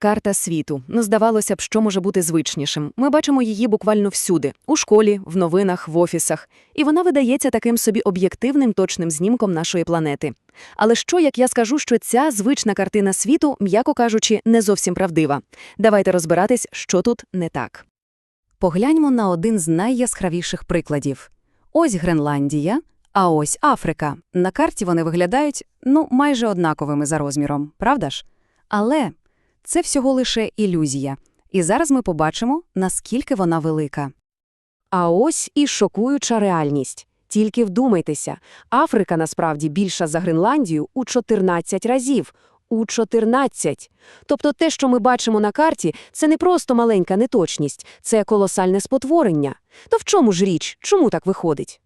Карта світу. Ну, здавалося б, що може бути звичнішим. Ми бачимо її буквально всюди – у школі, в новинах, в офісах. І вона видається таким собі об'єктивним точним знімком нашої планети. Але що, як я скажу, що ця звична картина світу, м'яко кажучи, не зовсім правдива? Давайте розбиратись, що тут не так. Погляньмо на один з найяскравіших прикладів. Ось Гренландія, а ось Африка. На карті вони виглядають, ну, майже однаковими за розміром, правда ж? Але це всього лише ілюзія. І зараз ми побачимо, наскільки вона велика. А ось і шокуюча реальність. Тільки вдумайтеся, Африка насправді більша за Гренландію у 14 разів. У 14. Тобто те, що ми бачимо на карті, це не просто маленька неточність, це колосальне спотворення. То в чому ж річ? Чому так виходить?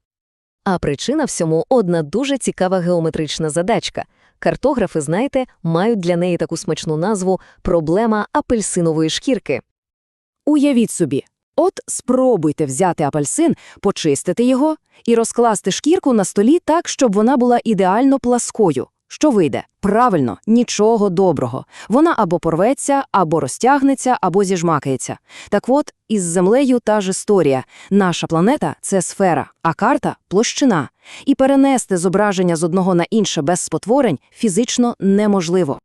А причина всьому одна дуже цікава геометрична задачка. Картографи, знаєте, мають для неї таку смачну назву «проблема апельсинової шкірки». Уявіть собі, от спробуйте взяти апельсин, почистити його і розкласти шкірку на столі так, щоб вона була ідеально пласкою. Що вийде? Правильно, нічого доброго. Вона або порветься, або розтягнеться, або зіжмакається. Так от, із землею та ж історія. Наша планета – це сфера, а карта – площина. І перенести зображення з одного на інше без спотворень фізично неможливо.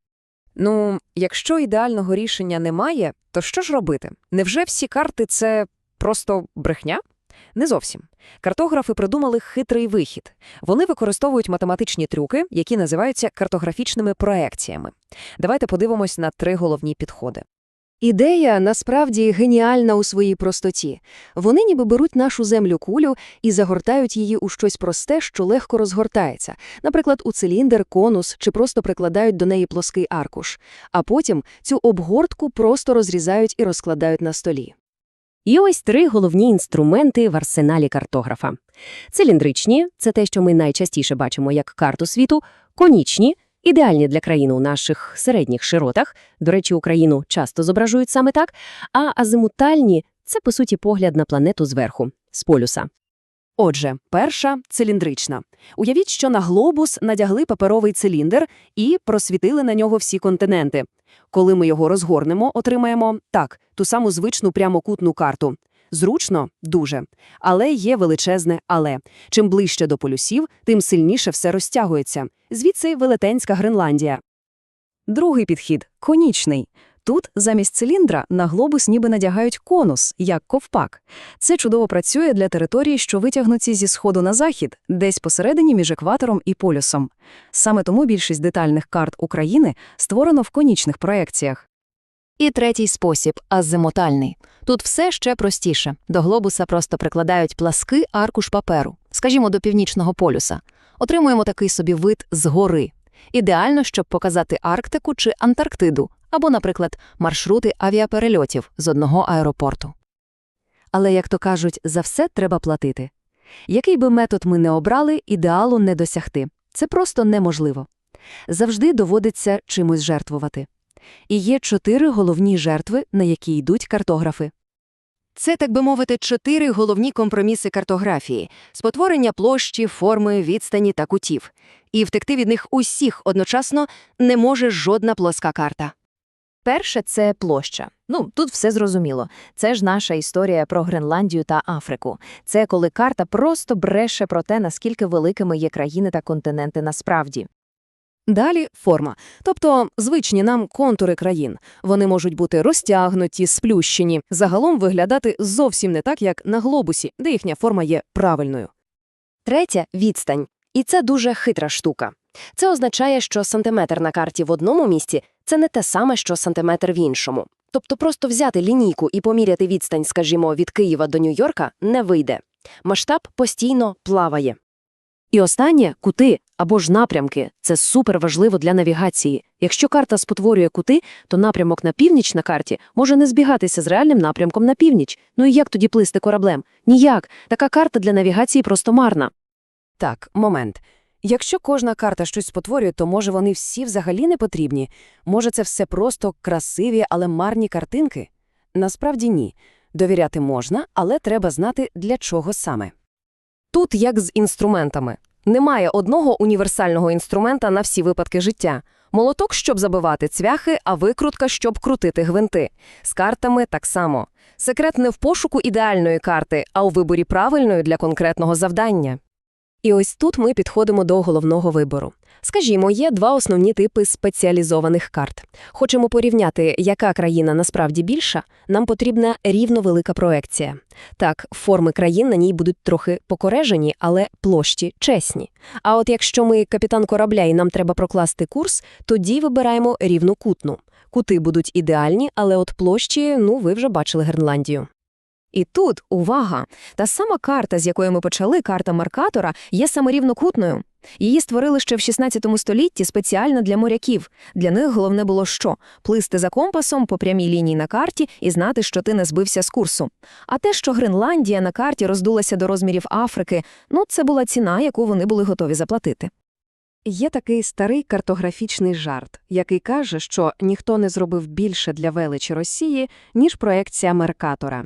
Ну, якщо ідеального рішення немає, то що ж робити? Невже всі карти – це просто брехня? Не зовсім. Картографи придумали хитрий вихід. Вони використовують математичні трюки, які називаються картографічними проекціями. Давайте подивимось на три головні підходи. Ідея насправді геніальна у своїй простоті. Вони ніби беруть нашу землю кулю і загортають її у щось просте, що легко розгортається, наприклад, у циліндр, конус чи просто прикладають до неї плоский аркуш, а потім цю обгортку просто розрізають і розкладають на столі. І ось три головні інструменти в арсеналі картографа. Циліндричні – це те, що ми найчастіше бачимо як карту світу, конічні – ідеальні для країн у наших середніх широтах, до речі, Україну часто зображують саме так, а азимутальні – це, по суті, погляд на планету зверху, з полюса. Отже, перша – циліндрична. Уявіть, що на глобус надягли паперовий циліндр і просвітили на нього всі континенти. Коли ми його розгорнемо, отримаємо, так, ту саму звичну прямокутну карту. Зручно? Дуже. Але є величезне «але». Чим ближче до полюсів, тим сильніше все розтягується. Звідси Велетенська Гренландія. Другий підхід – конічний. Тут замість циліндра на глобус ніби надягають конус, як ковпак. Це чудово працює для території, що витягнуті зі сходу на захід, десь посередині між екватором і полюсом. Саме тому більшість детальних карт України створено в конічних проекціях. І третій спосіб – азимутальний. Тут все ще простіше. До глобуса просто прикладають плаский аркуш паперу, скажімо, до північного полюса. Отримуємо такий собі вид згори. Ідеально, щоб показати Арктику чи Антарктиду, або, наприклад, маршрути авіаперельотів з одного аеропорту. Але, як то кажуть, за все треба платити. Який би метод ми не обрали, ідеалу не досягти. Це просто неможливо. Завжди доводиться чимось жертвувати. І є чотири головні жертви, на які йдуть картографи. Це, так би мовити, чотири головні компроміси картографії – спотворення площі, форми, відстані та кутів. І втекти від них усіх одночасно не може жодна плоска карта. Перше – це площа. Ну, тут все зрозуміло. Це ж наша історія про Гренландію та Африку. Це коли карта просто бреше про те, наскільки великими є країни та континенти насправді. Далі – форма, тобто звичні нам контури країн. Вони можуть бути розтягнуті, сплющені, загалом виглядати зовсім не так, як на глобусі, де їхня форма є правильною. Третє – відстань. І це дуже хитра штука. Це означає, що сантиметр на карті в одному місці – це не те саме, що сантиметр в іншому. Тобто просто взяти лінійку і поміряти відстань, скажімо, від Києва до Нью-Йорка не вийде. Масштаб постійно плаває. І останнє – кути або ж напрямки. Це супер важливо для навігації. Якщо карта спотворює кути, то напрямок на північ на карті може не збігатися з реальним напрямком на північ. Ну і як тоді плисти кораблем? Ніяк. Така карта для навігації просто марна. Так, момент. Якщо кожна карта щось спотворює, то може вони всі взагалі не потрібні? Може це все просто красиві, але марні картинки? Насправді ні. Довіряти можна, але треба знати, для чого саме. Тут як з інструментами. Немає одного універсального інструмента на всі випадки життя. Молоток, щоб забивати цвяхи, а викрутка, щоб крутити гвинти. З картами так само. Секрет не в пошуку ідеальної карти, а у виборі правильної для конкретного завдання. І ось тут ми підходимо до головного вибору. Скажімо, є два основні типи спеціалізованих карт. Хочемо порівняти, яка країна насправді більша, нам потрібна рівно велика проекція. Так, форми країн на ній будуть трохи покорежені, але площі чесні. А от якщо ми капітан корабля і нам треба прокласти курс, тоді вибираємо рівнокутну. Кути будуть ідеальні, але от площі, ну, ви вже бачили Гренландію. І тут, увага, та сама карта, з якої ми почали, карта Маркатора, є саморівнокутною. Її створили ще в 16 столітті спеціально для моряків. Для них головне було що? Плисти за компасом по прямій лінії на карті і знати, що ти не збився з курсу. А те, що Гренландія на карті роздулася до розмірів Африки, ну це була ціна, яку вони були готові заплатити. Є такий старий картографічний жарт, який каже, що ніхто не зробив більше для величі Росії, ніж проекція Меркатора.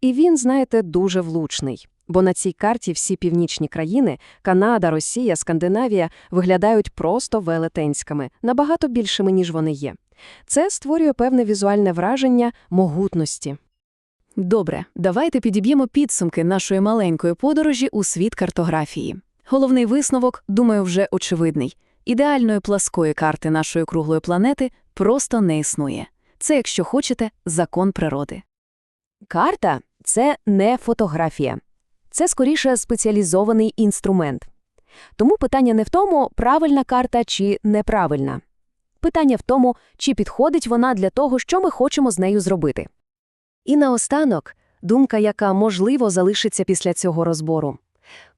І він, знаєте, дуже влучний. Бо на цій карті всі північні країни – Канада, Росія, Скандинавія – виглядають просто велетенськими, набагато більшими, ніж вони є. Це створює певне візуальне враження могутності. Добре, давайте підіб'ємо підсумки нашої маленької подорожі у світ картографії. Головний висновок, думаю, вже очевидний. Ідеальної пласкої карти нашої круглої планети просто не існує. Це, якщо хочете, закон природи. Карта – це не фотографія. Це, скоріше, спеціалізований інструмент. Тому питання не в тому, правильна карта чи неправильна. Питання в тому, чи підходить вона для того, що ми хочемо з нею зробити. І наостанок – думка, яка, можливо, залишиться після цього розбору.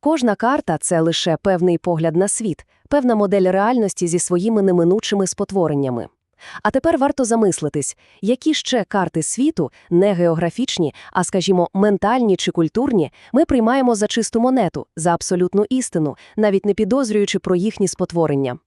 Кожна карта – це лише певний погляд на світ, певна модель реальності зі своїми неминучими спотвореннями. А тепер варто замислитись, які ще карти світу, не географічні, а, скажімо, ментальні чи культурні, ми приймаємо за чисту монету, за абсолютну істину, навіть не підозрюючи про їхні спотворення.